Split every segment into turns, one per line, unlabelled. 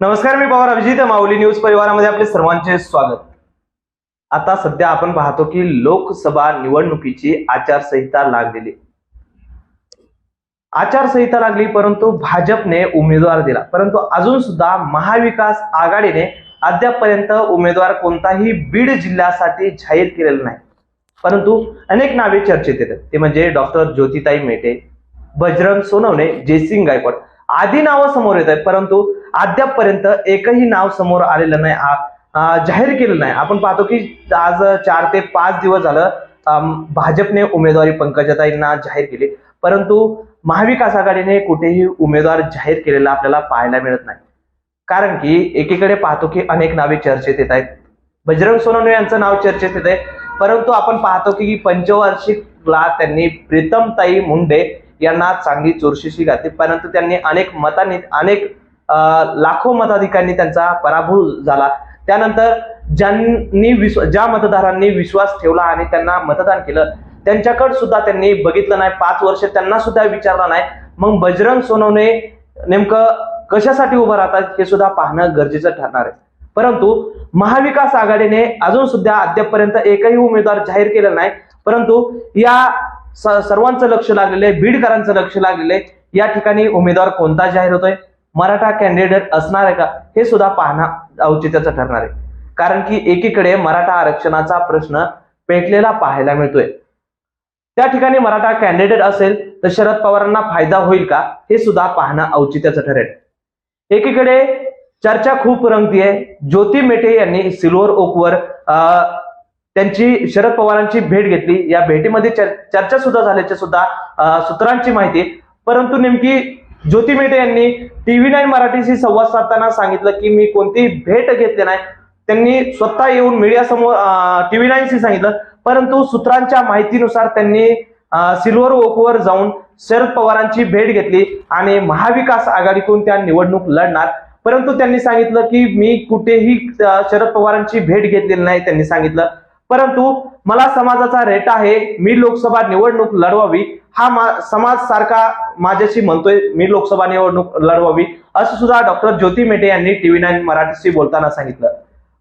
नमस्कार मी पवार अभिजित माऊली न्यूज परिवारामध्ये आपले सर्वांचे स्वागत. आता सध्या आपण पाहतो की लोकसभा निवडणुकीची आचारसंहिता लागलेली. आचारसंहिता लागली परंतु भाजपने उमेदवार दिला. परंतु अजून सुद्धा महाविकास आघाडीने अद्यापपर्यंत उमेदवार कोणताही बीड जिल्ह्यासाठी जाहीर केलेला नाही. परंतु अनेक नावे चर्चेत येतात. ते म्हणजे डॉक्टर ज्योतिताई मेटे बजरंग सोनवणे जयसिंग गायकवाड. आधी नावं समोर येत आहेत परंतु अद्यापपर्यंत एकही नाव समोर आलेलं नाही. जाहीर केलेलं नाही. आपण पाहतो की आज चार ते पाच दिवस झालं भाजपने उमेदवारी पंकजाताईंना जाहीर केली. परंतु महाविकास आघाडीने कुठेही उमेदवार जाहीर केलेला आपल्याला पाहायला मिळत नाही. कारण की एकीकडे पाहतो की अनेक नावे चर्चेत येत आहेत. बजरंग सोनवणे यांचं नाव चर्चेत येत आहे. परंतु आपण पाहतो की पंचवार्षिकला त्यांनी प्रीतमताई मुंडे यांना चांगली चोरशीशी घातली. परंतु त्यांनी अनेक मतांनी अनेक लाखो मताधिकांनी त्यांचा पराभव झाला. त्यानंतर ज्यांनी विश्व ज्या मतदारांनी विश्वास ठेवला आणि त्यांना मतदान केलं त्यांच्याकडे सुद्धा त्यांनी बघितलं नाही. पाच वर्ष त्यांना सुद्धा विचारलं नाही. मग बजरंग सोनवणे नेमकं कशासाठी उभं राहतात हे सुद्धा पाहणं गरजेचं ठरणार आहे. परंतु महाविकास आघाडीने अजून सुद्धा अद्यापपर्यंत एकही उमेदवार जाहीर केलेला नाही. परंतु या सर्वांचं लक्ष लागलेलं आहे बीडकरांचं लक्ष लागलेलं आहे या ठिकाणी उमेदवार कोणता जाहीर होतोय? मराठा कॅन्डिडेट असणार आहे का? हे सुद्धा पाहणं औचित्याचं ठरणार आहे. कारण की एकीकडे मराठा आरक्षणाचा प्रश्न पेटलेला पाहायला मिळतोय. त्या ठिकाणी मराठा कॅन्डिडेट असेल तर शरद पवारांना फायदा होईल का? हे सुद्धा पाहणं औचित्याचं ठरेल. एकीकडे चर्चा खूप रंगतीये. ज्योती मेटे यांनी सिल्वर ओकवर अं, त्यांची शरद पवारांची भेट घेतली. या भेटीमध्ये चर्चा सुद्धा झाल्याची सुद्धा सूत्रांची माहिती. परंतु नेमकी ज्योती मेटे यांनी टीव्ही नाईन मराठीशी संवाद साधताना सांगितलं की मी कोणतीही भेट घेतली नाही. त्यांनी स्वतः येऊन मीडिया समोर टीव्ही नाईनशी सांगितलं. परंतु सूत्रांच्या माहितीनुसार त्यांनी सिल्वर ओकवर जाऊन शरद पवारांची भेट घेतली आणि महाविकास आघाडीतून त्या निवडणूक लढणार. परंतु त्यांनी सांगितलं की मी कुठेही शरद पवारांची भेट घेतलेली नाही त्यांनी सांगितलं. परंतु मला समाजाचा रेट आहे मी लोकसभा निवडणूक लढवावी हा मा- समाज सारखा माझ्याशी म्हणतोय मी लोकसभा निवडणूक लढवावी असं सुद्धा डॉक्टर ज्योती मेटे यांनी टीव्ही नाईन मराठीशी बोलताना सांगितलं.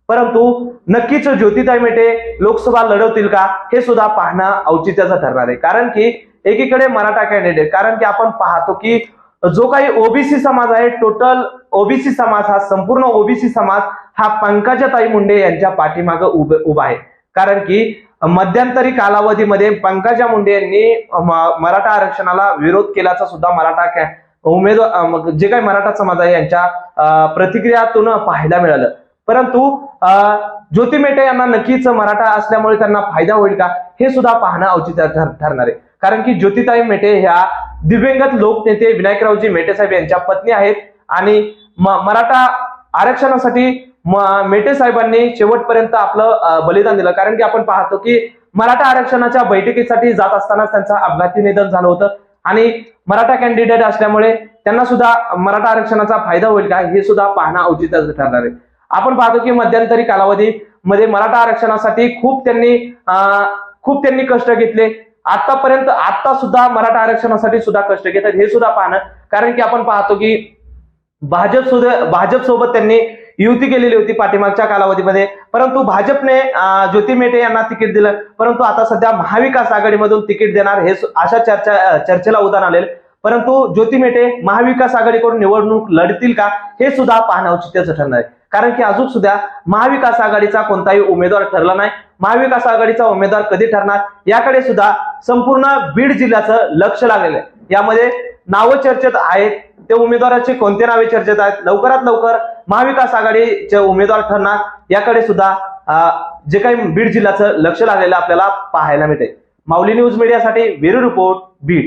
परंतु नक्कीच ज्योतिताई मेटे लोकसभा लढवतील का हे सुद्धा पाहणं औचित्याचं ठरणार आहे. कारण की एकीकडे मराठा कॅन्डिडेट कारण की आपण पाहतो की जो काही ओबीसी समाज आहे टोटल ओबीसी समाज हा संपूर्ण ओबीसी समाज हा पंकजाताई मुंडे यांच्या पाठीमागे उभे उभा आहे. कारण की मध्यंतरी कालावधीमध्ये पंकजा मुंडे यांनी म- मराठा आरक्षणाला विरोध केल्याचा सुद्धा मराठा उमेदवार मग जे काही मराठा समाज आहे यांच्या प्रतिक्रियातून पाहायला मिळालं. परंतु ज्योती मेटे यांना नक्कीच मराठा असल्यामुळे त्यांना फायदा होईल का हे सुद्धा पाहणं औचित्य ठरणार आहे. कारण की ज्योतिताई मेटे ह्या दिव्यंगत लोकनेते विनायकरावजी मेटे साहेब यांच्या पत्नी आहेत आणि म- मराठा आरक्षणासाठी मेटे साहेबांनी शेवटपर्यंत आपलं बलिदान दिलं. कारण की आपण पाहतो की मराठा आरक्षणाच्या बैठकीसाठी जात असताना त्यांचं अपघाती निधन झालं होतं. आणि मराठा कॅन्डिडेट असल्यामुळे त्यांना सुद्धा मराठा आरक्षणाचा फायदा होईल का हे सुद्धा पाहणं औचित्याचं ठरणार आहे. आपण पाहतो की मध्यंतरी कालावधी मध्ये मराठा आरक्षणासाठी खूप त्यांनी खूप त्यांनी कष्ट घेतले. आतापर्यंत आता सुद्धा मराठा आरक्षणासाठी सुद्धा कष्ट घेतात हे सुद्धा पाहणं. कारण की आपण पाहतो की भाजप सुद्धा भाजप सोबत त्यांनी युती केलेली होती पाठीमागच्या कालावधीमध्ये. परंतु भाजपने ज्योती मेटे यांना तिकीट दिलं. परंतु आता सध्या महाविकास आघाडीमधून तिकीट देणार हे अशा चर्चा चर्चेला उदाहरण आलेलं. परंतु ज्योती मेटे महाविकास आघाडीकडून निवडणूक लढतील का हे सुद्धा पाहणं औचित्याचं ठरणार आहे. कारण की अजून सुद्धा महाविकास आघाडीचा कोणताही उमेदवार ठरला नाही. महाविकास आघाडीचा उमेदवार कधी ठरणार याकडे सुद्धा संपूर्ण बीड जिल्ह्याचं लक्ष लागलेलं आहे. यामध्ये नावं चर्चेत आहेत ते उमेदवाराचे कोणते नावे चर्चेत आहेत? लवकरात लवकर महाविकास आघाडीचे उमेदवार ठरणार याकडे सुद्धा जे काही बीड जिल्ह्याचं लक्ष लागलेलं आपल्याला पाहायला मिळते माऊली न्यूज मीडियासाठी वेरू रिपोर्ट बीड.